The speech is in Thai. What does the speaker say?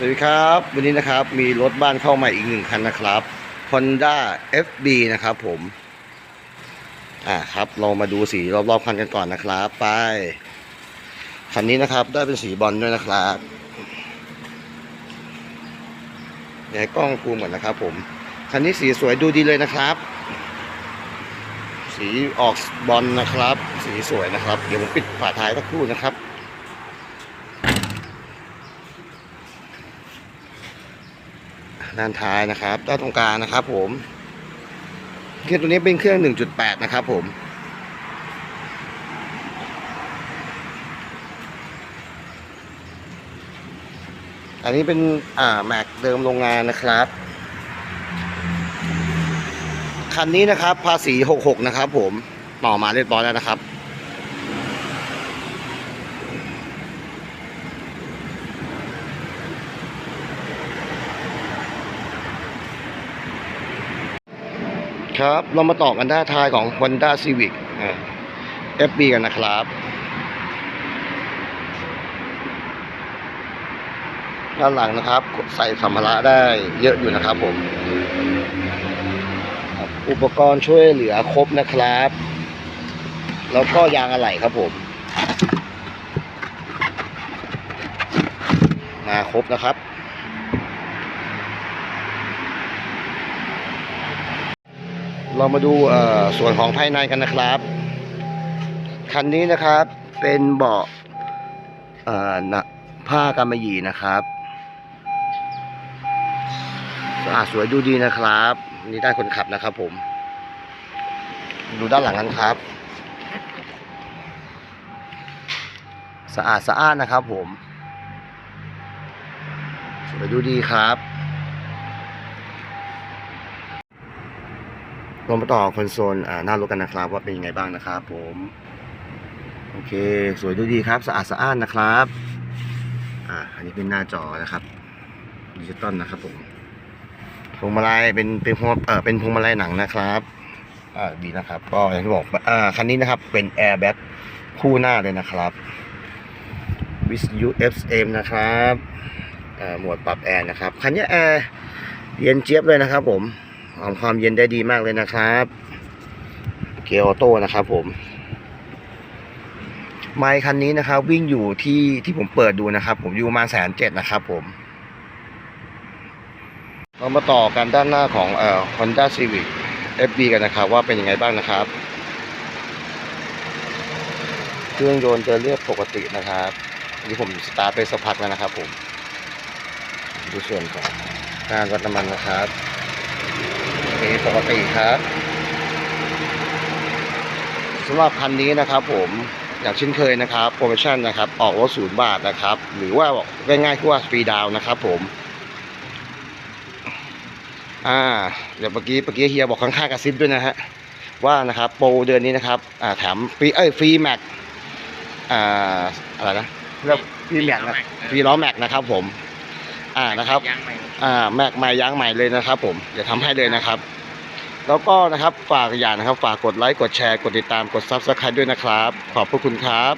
สวัสดีครับ วันนี้นะครับมีรถบ้านเข้ามาอีกหนึ่งคันนะครับ Honda FB นะครับผมอ่าครับเรามาดูสีรอบๆคันกันก่อนนะครับ ไป คันนี้นะครับได้เป็นสีบอลด้วยนะครับเดี๋ยวให้กล้องคูมก่อนนะครับผม คันนี้สีสวยดูดีเลยนะครับ สีออกบอลนะครับ สีสวยนะครับ เดี๋ยวผมปิดฝาท้ายสักครู่นะครับ ด้านท้ายนะครับด้านตรงกลางนะครับ ผมเครื่องตัวนี้เป็นเครื่อง 1.8 นะครับ ผมอันนี้เป็นอ่าแม็กเดิมโรงงานนะครับ คันนี้นะครับ ภาษี 66 นะครับ ผมต่อมาเรียบร้อยแล้วนะครับ ครับ เรามาต่อกันด้านท้ายของ Honda Civic FB กันนะครับด้านหลังนะครับ ใส่สัมภาระได้เยอะอยู่นะครับผม อุปกรณ์ช่วยเหลือครบนะครับ แล้วก็ยางอะไหล่ครับผม มาครบนะครับ เรามาดูส่วนของภายในกันนะครับ คันนี้นะครับเป็นเบาะเอ่อนะผ้ากำมะหยี่นะครับสะอาดสวยดูดีนะครับ นี่ด้านคนขับนะครับผม ดูด้านหลังกันครับ สะอาดสะอาดนะครับผมสวยดูดีครับ เรามาต่อคอนโซลอ่าหน้ารถกันนะครับ ว่าเป็นยังไงบ้างนะครับผมโอเค สวยดูดีครับ สะอาดสะอ้านนะครับอ่าอันนี้เป็นหน้าจอนะครับดิจิตอลนะครับผมพวงมาลัยเป็นเป็นพวงเออเป็นพวงมาลัยหนังนะครับอ่าดีนะครับก็อย่างที่บอกอ่าคันนี้นะครับเป็นแอร์แบ็กคู่หน้าเลยนะครับวิสยู FM นะครับอ่าหมวดปรับแอร์นะครับคันนี้แอร์เย็นเจี๊ยบเลยนะครับผม ทำความเย็นได้ดีมากเลยนะครับ เกียร์ออโต้นะครับผม ไมค์คันนี้นะครับ วิ่งอยู่ที่ที่ผมเปิดดูนะครับ ผมอยู่มาแสนเจ็ดนะครับผม เรามาต่อกันด้านหน้าของเอ่อ Honda Civic FB กันนะครับ ว่าเป็นยังไงบ้างนะครับ เครื่องยนต์จะเรียบปกตินะครับนนี่ผมสตาร์ทไปสักพักแล้วนะครับผม ดูส่วนของการวัดน้ำมันนะครับ โอเคปกติครับสำหรับคันนี้นะครับผมอย่างเช่นเคยนะครับโปรโมชั่นนะครับออกรถศูนย์บาทนะครับ หรือว่าบอกง่ายๆคือว่าฟรีดาวน์นะครับผมอ่าเดี๋ยวเมื่อกี้เมื่อกี้เฮียบอกข้างๆกระซิบด้วยนะฮะว่านะครับโปรเดือนนี้นะครับอ่าแถมฟรีเอ้ยฟรีแม็กอ่าอะไรนะเรียกฟรีแม็กนะฟรีล้อแม็กนะครับผม อ่านะครับยางใหม่อ่าแม็กใหม่ยางใหม่เลยนะครับ ผมเดี๋ยวทำให้เลยนะครับ แล้วก็นะครับฝากอย่างนะครับ ฝากกดไลค์กดแชร์กดติดตามกดซับสไครต์ด้วยนะครับ ขอบพระคุณครับ